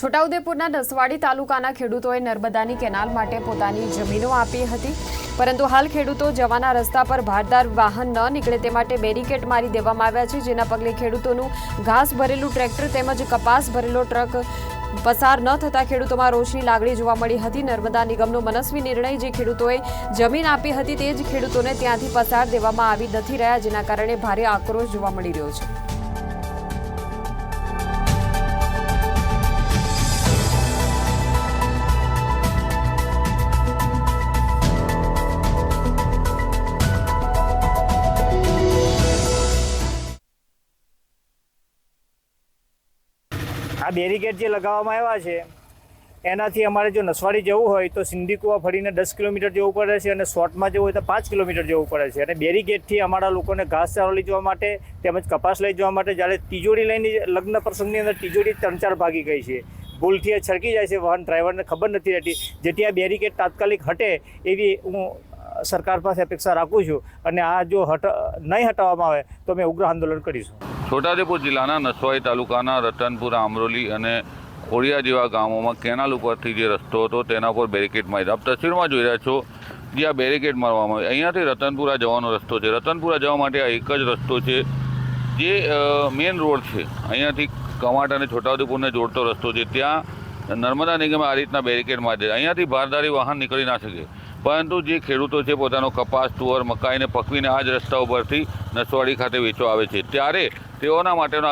છોટાઉદેપુરના નસવાડી તાલુકાના ખેડૂતોએ નર્મદાની કેનાલ માટે પોતાની જમીનો આપી હતી. પરંતુ હાલ ખેડૂતો જવાના રસ્તા પર ભારદાર વાહન ન નીકળે તે માટે બેરિકેડ મારી દેવામાં આવ્યા છે, જેના પગલે ખેડૂતોનું ઘાસ ભરેલું ટ્રેક્ટર તેમજ કપાસ ભરેલો ટ્રક પસાર ન થતા ખેડૂતોમાં રોષની લાગણી જોવા મળી હતી. નર્મદા નિગમનો મનસ્વી નિર્ણય જે ખેડૂતોએ જમીન આપી હતી તે જ ખેડૂતોને ત્યાંથી પસાર દેવામાં આવી નથી રહ્યા, જેના કારણે ભારે આક્રોશ જોવા મળી રહ્યો છે. આ બેરિકેડ જે લગાવવામાં આવ્યા છે, એનાથી અમારે જો નસવાડી જવું હોય તો સિંધી કુવા ફરીને દસ કિલોમીટર જવું પડે છે અને શોર્ટમાં જવું હોય તો પાંચ કિલોમીટર જવું પડે છે. અને બેરીગેટથી અમારા લોકોને ઘાસચારો લઈ જવા માટે તેમજ કપાસ લઈ જવા માટે જ્યારે તિજોરી લઈને લગ્ન પ્રસંગની અંદર તિજોરી ત્રણ ચાર ભાગી ગઈ છે. ભૂલથી એ છલકી જાય છે, વાહન ડ્રાઈવરને ખબર નથી રહેતી. જેથી આ બેરીકેડ તાત્કાલિક હટે એવી હું સરકાર પાસે અપેક્ષા રાખું છું. અને આ જો હટ, નહીં હટાવવામાં આવે તો અમે ઉગ્ર આંદોલન કરીશું. છોટાઉદેપુર જિલ્લાના નસવાઈ તાલુકાના રતનપુર, આમરોલી અને ખોડિયા જેવા ગામોમાં કેનાલ ઉપરથી જે રસ્તો હતો તેના ઉપર બેરિકેડ મારી આપ તસવીરમાં જોઈ રહ્યા છો જે આ બેરિકેડ મારવામાં આવે અહીંયાથી રતનપુરા જવાનો રસ્તો છે. રતનપુરા જવા માટે આ એક જ રસ્તો છે, જે મેઇન રોડ છે. અહીંયાથી કમાટ અને છોટાઉદેપુરને જોડતો રસ્તો છે. ત્યાં નર્મદા નિગમે આ રીતના બેરિકેડ મારી દીધા. અહીંયાથી ભારદારી વાહન નીકળી ના શકે. પરંતુ જે ખેડૂતો છે પોતાનો કપાસ, તુવર, મકાઈને પકવીને આ જ રસ્તા ઉપરથી નસવાડી ખાતે વેચવા આવે છે. ત્યારે તેઓના માટેનો